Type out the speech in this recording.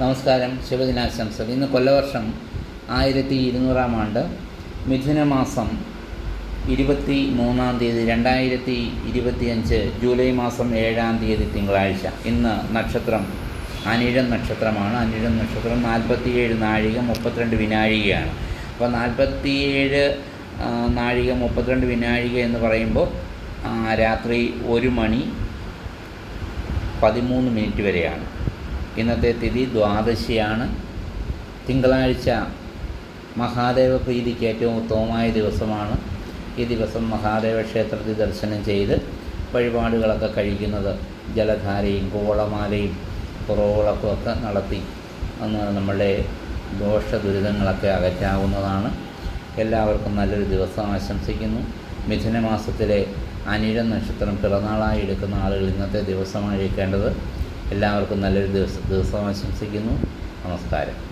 നമസ്കാരം ശുഭദിനാശംസകൾ. ഇന്ന് കൊല്ലവർഷം ആയിരത്തി ഇരുന്നൂറാം ആണ്ട് മിഥുനമാസം ഇരുപത്തി മൂന്നാം തീയതി രണ്ടായിരത്തി ഇരുപത്തിയഞ്ച് ജൂലൈ മാസം ഏഴാം തീയതി തിങ്കളാഴ്ച. ഇന്ന് നക്ഷത്രം അനിഴം നക്ഷത്രമാണ്. അനിഴം നക്ഷത്രം നാൽപ്പത്തിയേഴ് നാഴിക മുപ്പത്തിരണ്ട് വിനാഴികയാണ്. അപ്പോൾ നാൽപ്പത്തിയേഴ് നാഴിക മുപ്പത്തിരണ്ട് വിനാഴിക എന്ന് പറയുമ്പോൾ രാത്രി ഒരു മണി പതിമൂന്ന് മിനിറ്റ് വരെയാണ്. ഇന്നത്തെ തിഥി ദ്വാദശിയാണ്. തിങ്കളാഴ്ച മഹാദേവ പ്രീതിക്ക് ഏറ്റവും ഉത്തമമായ ദിവസമാണ്. ഈ ദിവസം മഹാദേവ ക്ഷേത്രത്തിൽ ദർശനം ചെയ്ത് വഴിപാടുകളൊക്കെ കഴിക്കുന്നത് ജലധാരയും കോളമാലയും പുറവിളക്കും ഒക്കെ നടത്തി. അന്ന് നമ്മളുടെ ദോഷ ദുരിതങ്ങളൊക്കെ അകറ്റാവുന്നതാണ്. എല്ലാവർക്കും നല്ലൊരു ദിവസം ആശംസിക്കുന്നു. മിഥുന മാസത്തിലെ അനിഴ നക്ഷത്രം പിറന്നാളായി എടുക്കുന്ന ആളുകൾ ഇന്നത്തെ ദിവസമാണ് എടുക്കേണ്ടത്. എല്ലാവർക്കും നല്ലൊരു ദിവസം ദിവസം ആശംസിക്കുന്നു. നമസ്കാരം.